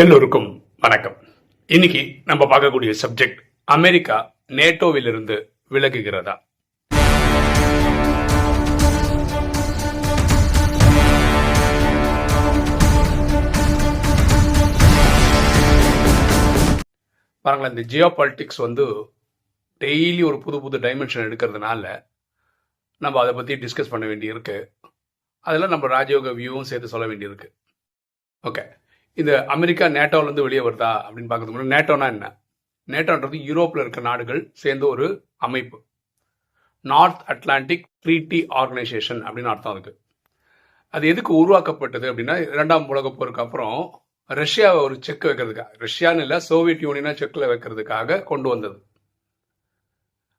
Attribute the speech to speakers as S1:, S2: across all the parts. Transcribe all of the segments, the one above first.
S1: எல்லோருக்கும் வணக்கம். இன்னைக்கு நம்ம பார்க்கக்கூடிய சப்ஜெக்ட் அமெரிக்கா நேட்டோவிலிருந்து விலகுகிறதா? பாருங்களேன் இந்த ஜியோ பாலிட்டிக்ஸ் வந்து டெய்லி ஒரு புது புது டைமென்ஷன் எடுக்கிறதுனால நம்ம அதை பற்றி டிஸ்கஸ் பண்ண வேண்டியிருக்கு. அதில் நம்ம ராஜயோக வியூவும் சேர்த்து சொல்ல வேண்டியிருக்கு. ஓகே இந்த அமெரிக்கா நேட்டோலேருந்து வெளியே வருதா அப்படின்னு பார்க்கறது முன்னாடி நேட்டோனா என்ன? நேட்டோன்றது யூரோப்பில் இருக்க நாடுகள் சேர்ந்த ஒரு அமைப்பு. நார்த் அட்லாண்டிக் ட்ரீட்டி ஆர்கனைசேஷன் அப்படின்னு அர்த்தம் அதுக்கு. அது எதுக்கு உருவாக்கப்பட்டது அப்படின்னா இரண்டாம் உலக போருக்கு அப்புறம் ரஷ்யாவை ஒரு செக் வைக்கிறதுக்காக ரஷ்யான்னு இல்லை சோவியத் யூனியனை செக்கில் வைக்கிறதுக்காக கொண்டு வந்தது.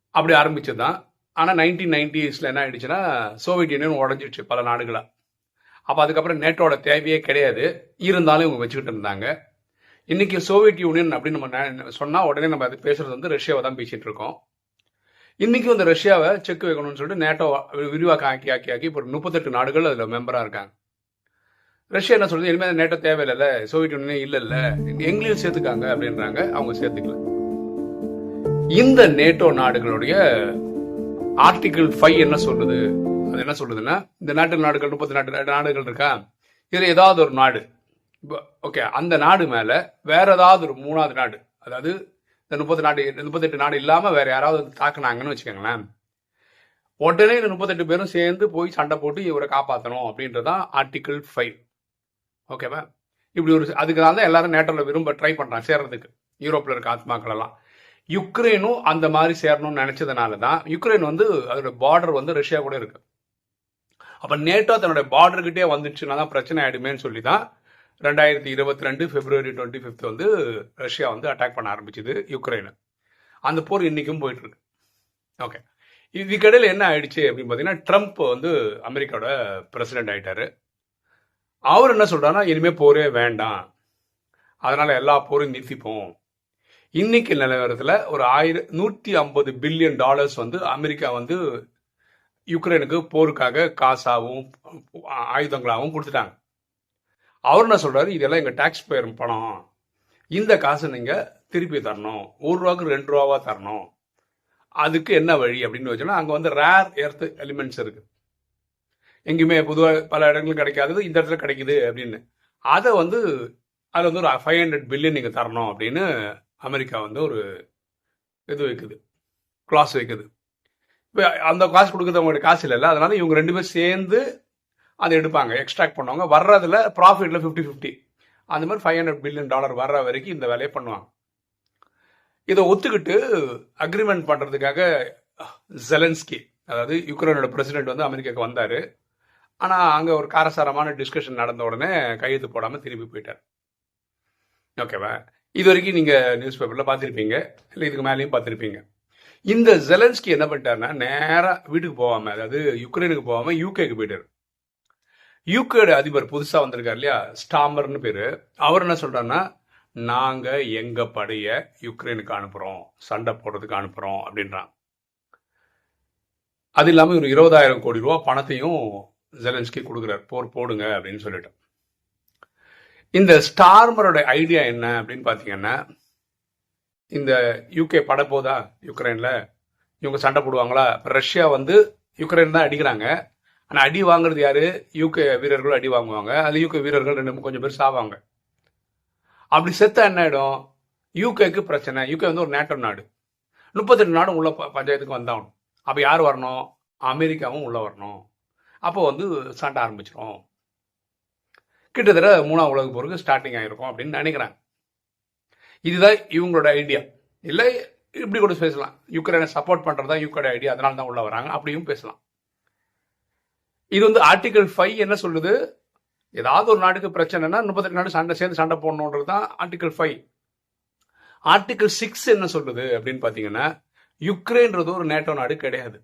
S1: அப்படி ஆரம்பிச்சது தான் ஆனால் நைன்டீன் நைன்டிஸில் என்ன ஆயிடுச்சுன்னா சோவியத் யூனியன் உடஞ்சிடுச்சு பல நாடுகளாக அப்போ அதுக்கப்புறம் நேட்டோட தேவையே கிடையாது. இருந்தாலும் இவங்க வச்சுக்கிட்டு இருந்தாங்க. இன்னைக்கு சோவியத் யூனியன் அப்படின்னு நம்ம சொன்னால் உடனே நம்ம அது பேசுறது வந்து ரஷ்யாவை தான் பேசிட்டு இருக்கோம். இன்னைக்கு இந்த ரஷ்யாவை செக் வைக்கணும்னு சொல்லிட்டு நேட்டோ விரிவாக்க ஆக்கி ஆக்கி ஆக்கி இப்போ முப்பத்தெட்டு நாடுகள் அதில் மெம்பராக இருக்காங்க. ரஷ்யா என்ன சொல்றது? இனிமேல் நேட்டோ தேவையில்லை சோவியத் யூனியன் இல்லை இல்லை எங்களையும் சேர்த்துக்காங்க அப்படின்றாங்க. அவங்க சேர்த்துக்கல. இந்த நேட்டோ நாடுகளுடைய ஆர்டிகிள் ஃபைவ் என்ன சொல்லுது அது என்ன சொல்லுதுன்னா இந்த நாட்டு நாடுகள் முப்பத்தி நாட்டு நாடுகள் இருக்கா? இதில் ஏதாவது ஒரு நாடு. இப்போ ஓகே அந்த நாடு மேலே வேற ஏதாவது ஒரு மூணாவது நாடு அதாவது இந்த முப்பத்தி நாடு முப்பத்தெட்டு நாடு இல்லாமல் வேற யாராவது வந்து தாக்குனாங்கன்னு வச்சுக்கோங்களேன். உடனே இந்த முப்பத்தெட்டு பேரும் சேர்ந்து போய் சண்டை போட்டு இவரை காப்பாற்றணும் அப்படின்றதான் ஆர்டிகிள் ஃபைவ் ஓகேவா இப்படி ஒரு அதுக்கு தான் எல்லாரும் நேட்டோவில் விரும்ப ட்ரை பண்ணுறாங்க சேர்றதுக்கு. யூரோப்பில் இருக்க ஆத்மாக்கள் எல்லாம் யுக்ரைனும் அந்த மாதிரி சேரணும்னு நினச்சதுனால தான் யுக்ரைன் வந்து அதோட பார்டர் வந்து ரஷ்யா கூட இருக்கு. அப்போ நேட்டோ தன்னுடைய பார்டர்கிட்டே வந்துச்சுன்னா தான் பிரச்சனை ஆயிடுமேன்னு சொல்லி தான் ரெண்டாயிரத்தி இருபத்தி ரெண்டு பிப்ரவரி டுவெண்ட்டி ஃபிஃப்த் வந்து ரஷ்யா வந்து அட்டாக் பண்ண ஆரம்பிச்சது யுக்ரைனை அந்த போர் இன்றைக்கும் போயிட்டுருக்கு. ஓகே இதுக்கடையில் என்ன ஆயிடுச்சு அப்படின்னு பார்த்தீங்கன்னா ட்ரம்ப் வந்து அமெரிக்காவோட பிரசிடென்ட் ஆகிட்டார் அவர் என்ன சொல்றாருன்னா இனிமேல் போரே வேண்டாம். அதனால் எல்லா போரும் நிறுத்திப்போம். இன்னைக்கு நிலவரத்தில் ஒரு ஆயிரம் நூற்றி ஐம்பது பில்லியன் டாலர்ஸ் வந்து அமெரிக்கா வந்து யுக்ரைனுக்கு போருக்காக காசாகவும் ஆயுதங்களாகவும் கொடுத்துட்டாங்க. அவர் என்ன சொல்கிறாரு இதெல்லாம் எங்கள் டேக்ஸ் பேர் பணம். இந்த காசை நீங்கள் திருப்பி தரணும். ஒரு ரூபாவுக்கு ரெண்டு ரூபாவாக தரணும். அதுக்கு என்ன வழி அப்படின்னு வச்சோன்னா அங்கே வந்து ரேர் எர்த் எலிமெண்ட்ஸ் இருக்குது எங்கேயுமே பொதுவாக பல இடங்களும் கிடைக்காதது இந்த இடத்துல கிடைக்குது அப்படின்னு. அதை வந்து அதில் வந்து ஒரு ஃபைவ் ஹண்ட்ரட் பில்லியன் நீங்கள் தரணும் அப்படின்னு அமெரிக்கா வந்து ஒரு இது வைக்குது. கிளாஸ் வைக்குது. இப்போ அந்த காசு கொடுக்குறது அவங்களுக்கு காசு இல்லைல்ல. அதனால இவங்க ரெண்டு பேரும் சேர்ந்து அதை எடுப்பாங்க எக்ஸ்ட்ராக்ட் பண்ணுவாங்க. வர்றதுல ப்ராஃபிட்டில் ஃபிஃப்டி ஃபிஃப்டி அந்த மாதிரி ஃபைவ் ஹண்ட்ரட் பில்லியன் டாலர் வர்ற வரைக்கும் இந்த வேலையை பண்ணுவாங்க. இதை ஒத்துக்கிட்டு அக்ரிமெண்ட் பண்ணுறதுக்காக ஜெலன்ஸ்கி அதாவது யுக்ரைனோட பிரசிடென்ட் வந்து அமெரிக்காவுக்கு வந்தார். ஆனால் அங்கே ஒரு காரசாரமான டிஸ்கஷன் நடந்த உடனே கையெழுத்து போடாமல் திரும்பி போயிட்டார். ஓகேவா இது வரைக்கும் நீங்கள் நியூஸ் பேப்பரில் பார்த்துருப்பீங்க. இல்லை இதுக்கு மேலேயும் பார்த்துருப்பீங்க. இந்த ஜெலன்ஸ்கி என்ன பண்ணிட்டாருன்னா நேராக வீட்டுக்கு போகாமல் அதாவது யுக்ரைனுக்கு போகாமல் யூகேக்கு போயிட்டார். யூகேட அதிபர் புதுசாக வந்திருக்கார் இல்லையா? ஸ்டாமர்னு பேர். அவர் என்ன சொல்கிறாருன்னா நாங்கள் எங்கள் படையை யுக்ரைனுக்கு அனுப்புகிறோம் சண்டை போடுறதுக்கு அனுப்புகிறோம் அப்படின்றான். அது இல்லாமல் ஒரு இருபதாயிரம் கோடி ரூபா பணத்தையும் ஜெலன்ஸ்கி கொடுக்குறார். போர் போடுங்க அப்படின்னு சொல்லிட்டு. இந்த ஸ்டார்மரோட ஐடியா என்ன அப்படின்னு பார்த்தீங்கன்னா இந்த யூகே பட யுக்ரைனில்? இவங்க சண்டை போடுவாங்களா? ரஷ்யா வந்து யுக்ரைன் தான் அடிக்கிறாங்க. ஆனால் அடி வாங்குறது யார்? யூகே வீரர்கள் அடி வாங்குவாங்க. அது யூகே வீரர்கள் ரெண்டு கொஞ்சம் பேர் சாவாங்க. அப்படி செத்தா என்ன ஆகிடும் யூகேக்கு பிரச்சனை. யூகே வந்து ஒரு நேட்டோ நாடு. முப்பத்தெட்டு நாடும் உள்ள பஞ்சாயத்துக்கு வந்தாகணும். அப்போ யார் வரணும்? அமெரிக்காவும் உள்ளே வரணும். அப்போ வந்து சண்டை ஆரம்பிச்சிடும் கிட்டத்தட்ட மூணாம் உலக போருக்கு ஸ்டார்டிங் ஆகிருக்கும் அப்படின்னு நினைக்கிறாங்க. இதுதான் இவங்களோட ஐடியா இல்லை இப்படி கூட பேசலாம். யுக்ரைனை சப்போர்ட் பண்ணுறதா யுக்ரைன் ஐடியா அதனால தான் உள்ள வராங்க. அப்படியும் பேசலாம். இது வந்து ஆர்டிகல் ஃபைவ் என்ன சொல்லுது? ஏதாவது ஒரு நாட்டுக்கு பிரச்சனைனா முப்பத்தெட்டு நாடு சண்டை சேர்ந்து சண்டை போடணுன்றது தான் ஆர்டிகல் ஃபைவ் ஆர்டிகல் சிக்ஸ் என்ன சொல்லுது அப்படின்னு பார்த்தீங்கன்னா யுக்ரைன்றது ஒரு நேட்டோ நாடு கிடையாது.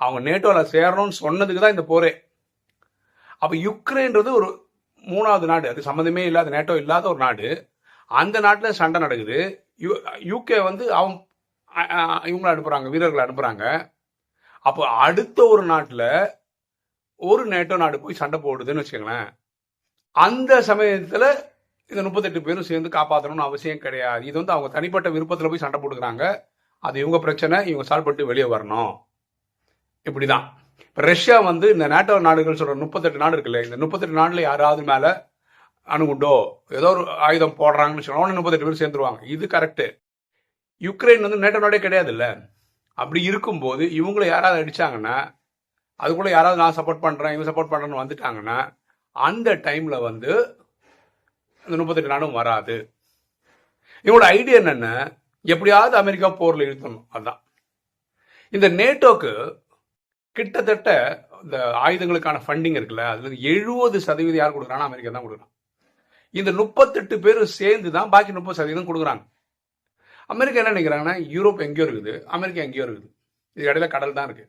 S1: அவங்க நேட்டோவில் சேரணும்னு சொன்னதுக்கு தான் இந்த போரே. அப்போ யுக்ரைன்றது ஒரு மூணாவது நாடு. அது சம்மந்தமே இல்லாத நேட்டோ இல்லாத ஒரு நாடு. அந்த நாட்டில் சண்டை நடக்குது. யூ யூகே வந்து அவங்க இவங்களை அனுப்புகிறாங்க வீரர்களை அனுப்புகிறாங்க அப்போ அடுத்த ஒரு நாட்டில் ஒரு நேட்டோ நாடு போய் சண்டை போடுதுன்னு வச்சுக்கோங்களேன். அந்த சமயத்தில் இந்த முப்பத்தெட்டு பேரும் சேர்ந்து காப்பாற்றணும்னு அவசியம் கிடையாது. இது வந்து அவங்க தனிப்பட்ட விருப்பத்தில் போய் சண்டை போட்டுக்கிறாங்க. அது இவங்க பிரச்சனை இவங்க சால்வ் பண்ணிட்டு வெளியே வரணும். இப்படி தான் இப்போ ரஷ்யா வந்து இந்த நேட்டோ நாடுகள் சொல்கிற முப்பத்தெட்டு நாடு இருக்குல்ல இந்த முப்பத்தெட்டு நாடில் யாராவது மேலே அணுகுண்டோ ஏதோ ஒரு ஆயுதம் போடுறாங்கன்னு சொன்னா முப்பத்தெட்டு பேர் சேர்ந்துருவாங்க. இது கரெக்டு யுக்ரைன் வந்து நேட்டோ நாடே கிடையாது இல்லை அப்படி இருக்கும்போது இவங்கள யாராவது அடித்தாங்கன்னா அதுக்குள்ள யாராவது நான் சப்போர்ட் பண்ணுறேன் இவங்க சப்போர்ட் பண்ணுறேன்னு வந்துட்டாங்கன்னா அந்த டைமில் வந்து அந்த முப்பத்தெட்டு நாடும் வராது. இவங்களோட ஐடியா என்னென்ன எப்படியாவது அமெரிக்கா போரில் இழுத்தணும் அதுதான் இந்த நேட்டோக்கு கிட்டத்தட்ட இந்த ஆயுதங்களுக்கான ஃபண்டிங் இருக்குல்ல அதுல எழுபது சதவீதம் யார் கொடுக்குறாங்கன்னா அமெரிக்கா தான் கொடுக்குறான். இந்த முப்பத்தெட்டு பேர் சேர்ந்து தான் பாக்கி முப்பது சதவீதம் கொடுக்குறாங்க. அமெரிக்கா என்ன நினைக்கிறாங்கன்னா யூரோப் எங்கேயோ இருக்குது அமெரிக்கா எங்கேயோ இருக்குது. இது இடையில கடல் தான் இருக்கு.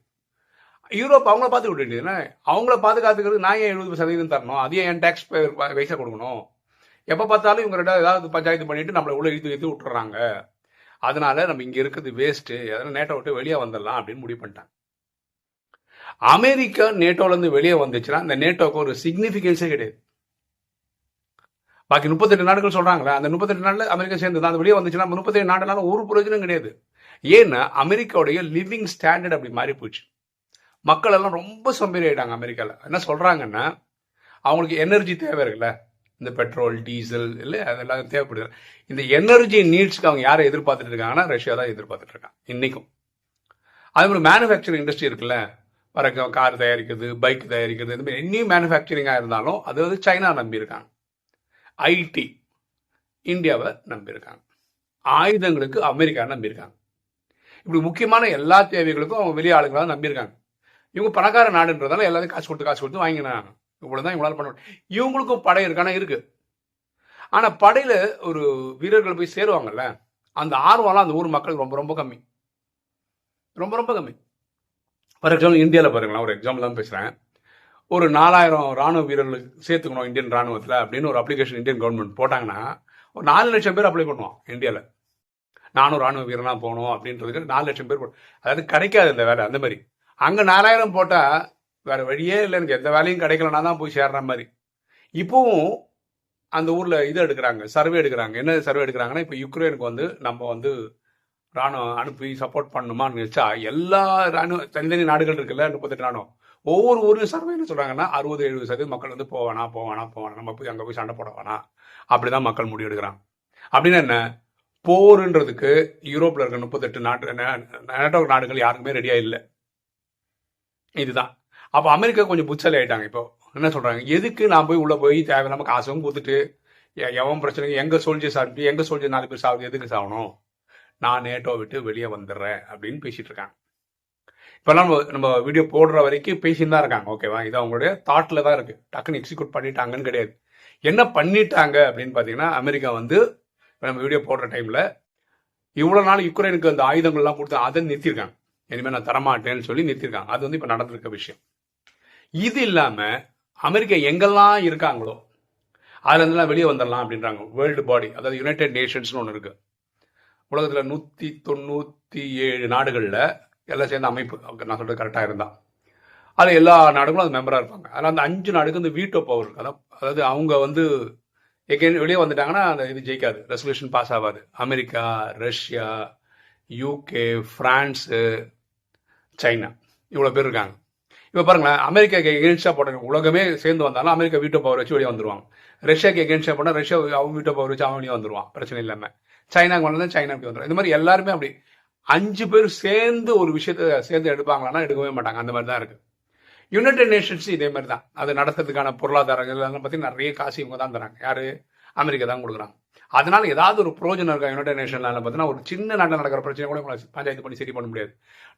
S1: யூரோப் அவங்கள பார்த்து விட வேண்டியதுன்னா அவங்கள பாதுகாத்துக்கிறது நான் ஏன் எழுபது சதவீதம் தரணும்? அதையும் என் டேக்ஸ் பைசா கொடுக்கணும்? எப்போ பார்த்தாலும் இவங்க ரெண்டாவது ஏதாவது பஞ்சாயத்து பண்ணிட்டு நம்மளை உள்ள இழுத்து இழுத்து விட்டுறாங்க. அதனால நம்ம இங்கே இருக்கிறது வேஸ்ட்டு அதனால நேட்டோ விட்டு வெளியே வந்துடலாம் அப்படின்னு முடிவு பண்ணிட்டாங்க. அமெரிக்கா நேட்டோலேருந்து வெளியே வந்துச்சுன்னா அந்த நேட்டோக்கு ஒரு சிக்னிஃபிகன்ஸே கிடையாது. பாக்கி முப்பத்தெட்டு நாடுகள் சொல்றாங்களே அந்த முப்பத்தெட்டு நாடுல அமெரிக்கா சேர்ந்து தான் அது வெளியே வந்துச்சுன்னா முப்பத்தெட்டு நாடுனால ஒரு பிரயோஜனம் கிடையாது. ஏன்னா அமெரிக்காவுடைய லிவிங் ஸ்டாண்டர்ட் அப்படி மாறி போச்சு. மக்கள் எல்லாம் ரொம்ப சோம்பேறி ஆயிட்டாங்க அமெரிக்காவில் என்ன சொல்றாங்கன்னா அவங்களுக்கு எனர்ஜி தேவை இருக்குல்ல. இந்த பெட்ரோல் டீசல் இல்லை அதெல்லாம் தேவைப்படுது. இந்த எனர்ஜி நீட்ஸ்க்கு அவங்க யாரை எதிர்பார்த்துட்டு இருக்காங்கன்னா ரஷ்யா தான் எதிர்பார்த்துட்டு இருக்காங்க இன்னைக்கும். அதே மாதிரி மேனுஃபேக்சரிங் இண்டஸ்ட்ரி இருக்குல்ல. வர கார் தயாரிக்கிறது பைக் தயாரிக்கிறது இந்த மாதிரி என்னையும் மேனுஃபேக்சரிங்காக இருந்தாலும் அது வந்து சைனா நம்பியிருக்காங்க ஐடி இந்தியாவை நம்பியிருக்காங்க. ஆயுதங்களுக்கு அமெரிக்கா நம்பியிருக்காங்க. இப்படி முக்கியமான எல்லா தேவைகளுக்கும் அவங்க வெளியே ஆளுங்களாக நம்பியிருக்காங்க. இவங்க பணக்கார நாடுன்றதால எல்லாத்தையும் காசு கொடுத்து காசு கொடுத்து வாங்கினாங்க இவ்வளவுதான் இவங்களால பண்ண முடியும். இவங்களுக்கும் படை இருக்கானா? இருக்கு. ஆனால் படையில் ஒரு வீரர்கள் போய் சேருவாங்கல்ல அந்த ஆர்வம்லாம் அந்த ஊர் மக்களுக்கு ரொம்ப ரொம்ப கம்மி. ரொம்ப ரொம்ப கம்மி. ஃபார் எக்ஸாம்பிள் இந்தியாவில் பாருங்களேன் ஒரு எக்ஸாம்பிள் தான் பேசுகிறேன் ஒரு நாலாயிரம் ராணுவ வீரர்களுக்கு சேர்த்துக்கணும் இந்தியன் ராணுவத்தில் அப்படின்னு ஒரு அப்ளிகேஷன் இந்தியன் கவர்மெண்ட் போட்டாங்கன்னா ஒரு நாலு லட்சம் பேர் அப்ளை பண்ணுவான் இந்தியாவில் நானும் ராணுவ வீரனாக போகணும் அப்படின்றதுக்கு நாலு லட்சம் பேர் அதாவது கிடைக்காது இந்த வேலை அந்த மாதிரி. அங்கே நாலாயிரம் போட்டால் வேறு வழியே இல்லை எனக்கு எந்த வேலையும் கிடைக்கலனா தான் போய் சேர்ற மாதிரி. இப்போவும் அந்த ஊரில் இது எடுக்கிறாங்க சர்வே எடுக்கிறாங்க. என்ன சர்வே எடுக்கிறாங்கன்னா இப்போ யுக்ரைனுக்கு வந்து நம்ம வந்து ராணுவம் அனுப்பி சப்போர்ட் பண்ணணுமான்னு நினச்சா எல்லா ராணுவ தனித்தனி நாடுகள் இருக்குல்ல முப்பத்தெட்டு ராணுவம். ஒவ்வொரு ஊர்லயும் சர்வே என்ன சொல்றாங்கன்னா அறுபது எழுபது சதவீதம் மக்கள் வந்து போவானா போவானா போவானா நம்ம போய் அங்க போய் சண்டை போட வேணாம். அப்படிதான் மக்கள் முடிவெடுக்கிறாங்க. அப்படின்னா அப்படின்னு என்ன? போருன்றதுக்கு யூரோப்ல இருக்க முப்பத்தெட்டு நாட்டு நேட்டோ நாடுகள் யாருக்குமே ரெடியா இல்லை. இதுதான். அப்ப அமெரிக்கா கொஞ்சம் புச்சல் ஆயிட்டாங்க இப்போ. என்ன சொல்றாங்க? எதுக்கு நான் போய் உள்ள போய் தேவையில்லாம காசும் கொடுத்துட்டு எவன் பிரச்சனை எங்க சோல்ஜர்ஸ் அனுப்பி எங்க சோல்ஜர் நாலு பேர் சாகுது எதுக்கு சாகணும் நான் நேட்டோ விட்டு வெளியே வந்துடுறேன் அப்படின்னு பேசிட்டு இருக்காங்க. இப்பெல்லாம் நம்ம நம்ம வீடியோ போடுற வரைக்கும் பேசின்னு தான் இருக்காங்க. ஓகேவா இது அவங்களுடைய தாட்டில் தான் இருக்குது டக்குன்னு எக்ஸிக்யூட் பண்ணிட்டாங்கன்னு கிடையாது. என்ன பண்ணிட்டாங்க அப்படின்னு பார்த்தீங்கன்னா அமெரிக்கா வந்து இப்போ நம்ம வீடியோ போடுற டைமில் இவ்வளோ நாள் யுக்ரைனுக்கு அந்த ஆயுதங்கள்லாம் கொடுத்து அதை நிறுத்தியிருக்காங்க இனிமேல் நான் தரமாட்டேன்னு சொல்லி நிறுத்தியிருக்காங்க அது வந்து இப்போ நடந்திருக்க விஷயம். இது இல்லாமல் அமெரிக்கா எங்கெல்லாம் இருக்காங்களோ அதுலேருந்துலாம் வெளியே வந்துடலாம் அப்படின்றாங்க. வேர்ல்டு பாடி அதாவது யுனைடெட் நேஷன்ஸ்னு ஒன்று இருக்குது உலகத்தில் நூற்றி தொண்ணூற்றி ஏழு நாடுகளில் எல்லாம் சேர்ந்த அமைப்பு. நான் சொல்கிறது கரெக்டாக இருந்தால் அது எல்லா நாடுகளும் அது மெம்பராக இருப்பாங்க. அதனால் அந்த அஞ்சு நாடுக்கு வந்து வீட்டோ பவர் இருக்கு. அதான் அதாவது அவங்க வந்து எகெயின் வெளியே வந்துட்டாங்கன்னா அந்த இது ஜெயிக்காது. ரெசல்யூஷன் பாஸ் ஆகாது. America Russia UK France China இவ்வளோ பேர் இருக்காங்க. இப்போ பாருங்களேன் அமெரிக்காக்கு எகென்ஸ்டாக போட்டாங்க உலகமே சேர்ந்து வந்தாலும் அமெரிக்கா வீட்டோ பவர் வச்சு வெளியே வந்துருவாங்க. ரஷ்யாக்கு எகென்ஸ்டாக போனால் ரஷ்யா அவங்க வீட்டோ பவர் வச்சு அவன் வெளியே வந்துருவான். பிரச்சனை இல்லாமல் சைனாக்கு வந்தால் சைனா இப்படி வந்துடும் இந்த மாதிரி எல்லாருமே அப்படி அஞ்சு பேர் சேர்ந்து ஒரு விஷயத்த சேர்ந்து எடுப்பாங்களான்னா எடுக்கவே மாட்டாங்க. அந்த மாதிரி தான் இருக்கு. யுனைடெட் நேஷன்ஸ் இதே மாதிரி தான் அது நடத்துறதுக்கான பொருளாதாரங்கள் இதெல்லாம் பற்றி நிறைய காசு இவங்க தான் தராங்க. யாரு? அமெரிக்கா தான் கொடுக்குறாங்க. அதனால ஏதாவது ஒரு பிரோஜனம் இருக்கா யுனைடெட் நேஷன்ல பார்த்தீங்கன்னா ஒரு சின்ன நாட்டில் நடக்கிற பிரச்சனை கூட பஞ்சாயத்து பண்ணி சரி பண்ண முடியாது.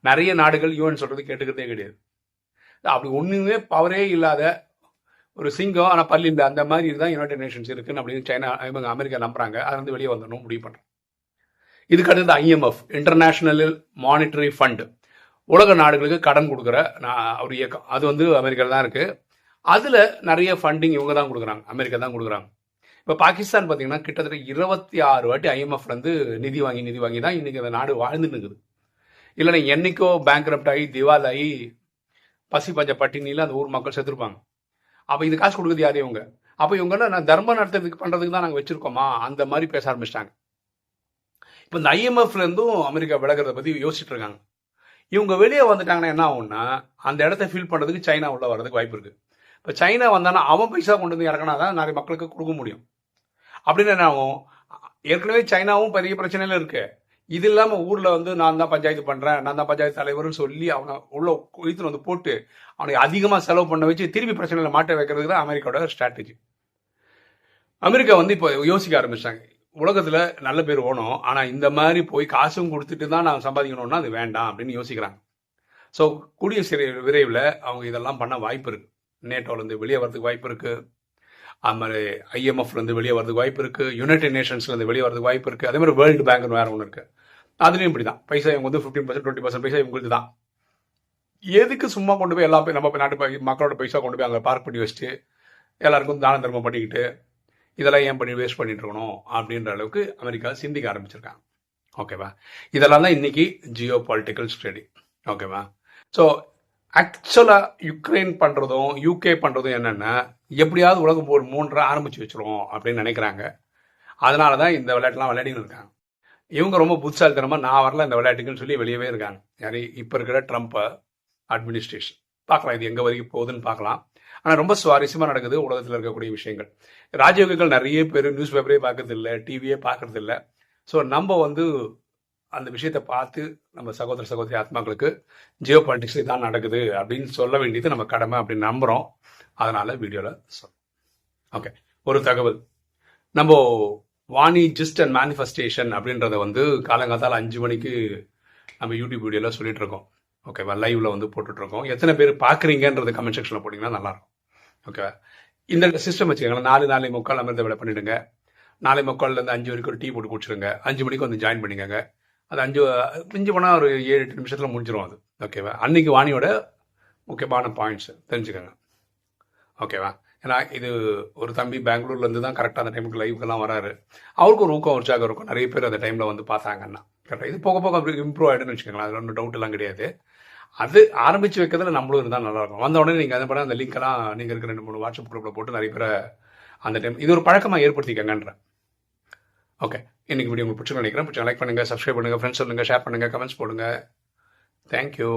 S1: நிறைய நாடுகள் யூஎன் சொல்றது கேட்டுக்கிறதே கிடையாது. அப்படி ஒன்றுமே பவரே இல்லாத ஒரு சிங்கம் ஆனால் பல்லு இல்லை அந்த மாதிரி தான் யுனைடெட் நேஷன்ஸ் இருக்குன்னு அப்படின்னு சைனா இவங்க அமெரிக்கா நம்புறாங்க. அது வந்து வெளியே வந்துடணும் முடிவு பண்றாங்க இதுக்கு அடுத்தது ஐஎம்எஃப் இன்டர்நேஷனல் மானிட்டரி ஃபண்டு உலக நாடுகளுக்கு கடன் கொடுக்குற நான் ஒரு இயக்கம். அது வந்து அமெரிக்காவில் தான் இருக்குது அதில் நிறைய ஃபண்டிங் இவங்க தான் கொடுக்குறாங்க. அமெரிக்கா தான் கொடுக்குறாங்க. இப்போ பாகிஸ்தான் பார்த்தீங்கன்னா கிட்டத்தட்ட இருபத்தி ஆறு வாட்டி ஐஎம்எஃப்லேருந்து நிதி வாங்கி நிதி வாங்கி தான் இன்றைக்கி அந்த நாடு வாழ்ந்துட்டு இருக்குது. இல்லைன்னா என்னைக்கோ பேங்க் ஆகி திவால் ஆகி பசி பஞ்ச பட்டினியில் அந்த ஊர் மக்கள் செத்துருப்பாங்க. அப்போ இது காசு கொடுக்குறது யாரு இவங்க? அப்போ இவங்க நான் தர்மம் நடத்துறதுக்கு பண்ணுறதுக்கு தான் நாங்கள் வச்சுருக்கோமா? அந்த மாதிரி பேச ஆரம்பிச்சிட்டாங்க. இப்போ இந்த ஐஎம்எஃப்லேருந்தும் அமெரிக்கா விலகிறத பற்றி யோசிச்சுட்டு இருக்காங்க. இவங்க வெளியே வந்துட்டாங்கன்னா என்ன ஆகும்னா அந்த இடத்த ஃபில் பண்ணுறதுக்கு சைனா உள்ள வர்றதுக்கு வாய்ப்பு இருக்குது இப்போ சைனா வந்தானா அவன் பைசா கொண்டு வந்து இறக்கினா தான் நிறைய மக்களுக்கு கொடுக்க முடியும். அப்படின்னு என்ன ஆகும்? ஏற்கனவே சைனாவும் பெரிய பிரச்சனையில் இருக்கு. இது இல்லாமல் ஊரில் வந்து நான் தான் பஞ்சாயத்து பண்ணுறேன் நான் தான் பஞ்சாயத்து தலைவர்னு சொல்லி அவனை உள்ள இழுத்துன்னு வந்து போட்டு அவனை அதிகமாக செலவு பண்ண வச்சு திருப்பி பிரச்சனையில் மாட்ட வைக்கிறதுக்கு தான் அமெரிக்காவோட ஸ்ட்ராட்டஜி அமெரிக்கா வந்து இப்போ யோசிக்க ஆரம்பிச்சிட்டாங்க உலகத்தில் நல்ல பேர் ஓணும். ஆனால் இந்த மாதிரி போய் காசும் கொடுத்துட்டு தான் நான் சம்பாதிக்கணும்னா அது வேண்டாம் அப்படின்னு யோசிக்கிறாங்க. ஸோ கூடிய சிறை விரைவில் அவங்க இதெல்லாம் பண்ண வாய்ப்பு இருக்கு. நேட்டோலேருந்து வெளியே வரதுக்கு வாய்ப்பு இருக்கு. அது மாதிரி ஐஎம்எஃப்லேருந்து வெளியே வரதுக்கு வாய்ப்பு இருக்கு. யுனைடெட் நேஷன்ஸ்லேருந்து வெளியே வரதுக்கு வாய்ப்பு இருக்கு. அதே மாதிரி வேர்ல்டு பேங்க்னு வேற ஒன்று இருக்கு. அதுலேயும் இப்படி தான். பைசா இவங்க வந்து ஃபிஃப்டீன் பர்சன்ட் டுவெண்ட்டி பர்சன்ட் பைசா இவங்களுக்கு தான். எதுக்கு சும்மா கொண்டு போய் எல்லா போய் நம்ம போய் நாட்டு மக்களோட பைசா கொண்டு போய் அங்கே பார்க் பண்ணி வச்சுட்டு எல்லாருக்கும் தான தர்மம் பண்ணிக்கிட்டு இதெல்லாம் ஏன் பண்ணி வேஸ்ட் பண்ணிட்டு இருக்கணும் அப்படின்ற அளவுக்கு அமெரிக்கா சிந்திக்க ஆரம்பிச்சிருக்காங்க. ஓகேவா இதெல்லாம் தான் இன்னைக்கு ஜியோ பாலிட்டிக்கல் ஸ்டடி ஓகேவா ஸோ ஆக்சுவலாக யுக்ரைன் பண்ணுறதும் யூகே பண்ணுறதும் என்னென்னா எப்படியாவது உலகம் போர் மூன்றரை ஆரம்பிச்சு வச்சுருவோம் அப்படின்னு நினைக்கிறாங்க. அதனால தான் இந்த விளையாட்டுலாம் விளையாடின்னு இருக்காங்க. இவங்க ரொம்ப புத்திசாலித்தனமாக நான் வரல இந்த விளையாட்டுக்குன்னு சொல்லி வெளியவே இருக்காங்க. யாரு? இப்போ இருக்கிற ட்ரம்ப் அட்மினிஸ்ட்ரேஷன் பார்க்கலாம் இது எங்கே வரைக்கும் போகுதுன்னு பார்க்கலாம். ஆனால் ரொம்ப சுவாரஸ்யமாக நடக்குது உலகத்தில் இருக்கக்கூடிய விஷயங்கள். ராஜயோகிகள் நிறைய பேர் நியூஸ் பேப்பரே பார்க்கறதில்ல டிவியே பார்க்கறதில்ல. ஸோ நம்ம வந்து அந்த விஷயத்தை பார்த்து நம்ம சகோதர சகோதரி ஆத்மாக்களுக்கு ஜியோ பாலிட்டிக்ஸ் இதான் நடக்குது அப்படின்னு சொல்ல வேண்டியது நம்ம கடமை அப்படின்னு நம்புகிறோம் அதனால் வீடியோவில் சொல் ஓகே. ஒரு தகவல். நம்ம வாணி ஜிஸ்ட் அண்ட் மேனிஃபெஸ்டேஷன் அப்படின்றத வந்து காலங்காத்தால் அஞ்சு மணிக்கு நம்ம யூடியூப் வீடியோவில் சொல்லிட்டு இருக்கோம். ஓகேவா? லைவ்ல வந்து போட்டுட்ருக்கோம் எத்தனை பேர் பார்க்குறீங்கன்றது கமெண்ட் செக்ஷனில் போட்டிங்கன்னா நல்லாயிருக்கும் ஓகே இந்த சிஸ்டம் வச்சுக்கோங்களேன். நாலு நாலு முக்கால் அமிர்த வேலை பண்ணிடுங்க. நாளை முக்கால்லேருந்து அஞ்சு வரைக்கும் ஒரு டீ போட்டு குடிச்சிருங்க. அஞ்சு மணிக்கு வந்து ஜாயின் பண்ணிக்கோங்க. அது அஞ்சு மிஞ்சி போனால் ஒரு ஏழு எட்டு நிமிஷத்தில் முடிஞ்சிடும் அது. ஓகேவா அன்னைக்கு வாணியோட முக்கியமான பாயிண்ட்ஸ் தெரிஞ்சுக்கோங்க. ஓகேவா ஏன்னா இது ஒரு தம்பி பெங்களூர்லேருந்து தான் கரெக்டாக அந்த டைமுக்கு லைவுக்கெல்லாம் வராரு. அவருக்கு ஒரு ஊக்கம் உற்சாகம் இருக்கும். நிறைய பேர் அந்த டைமில் வந்து பார்த்தாங்கன்னா. கரெக்டாக இது போக போக அப்படி இம்ப்ரூவ் ஆகிடுன்னு வச்சுக்கோங்களேன். அதில் ஒன்றும் டவுட் எல்லாம் கிடையாது. அது ஆரம்பிச்சு வைக்கிறதுல நம்மளும் இருந்தால் நல்லாயிருக்கும். வந்த உடனே நீங்கள் அதை பண்ண அந்த லிங்க்கெல்லாம் நீங்கள் இருக்கிற ரெண்டு மூணு வாட்ஸ்அப் குரூப்பில் போட்டு நிறைய பேரை அந்த டைம் இது ஒரு பழக்கமாக ஏற்படுத்திக்கங்கன்றேன். ஓகே இன்னைக்கு வீடியோ உங்களுக்கு பிடிச்சி நினைக்கிறேன். பிடிச்சி லைக் பண்ணுங்கள் சப்ஸ்கிரைப் பண்ணுங்கள் ஃப்ரெண்ட்ஸ் சொல்லுங்கள் ஷேர் பண்ணுங்கள் கமெண்ட்ஸ் போடுங்க. தேங்க்யூ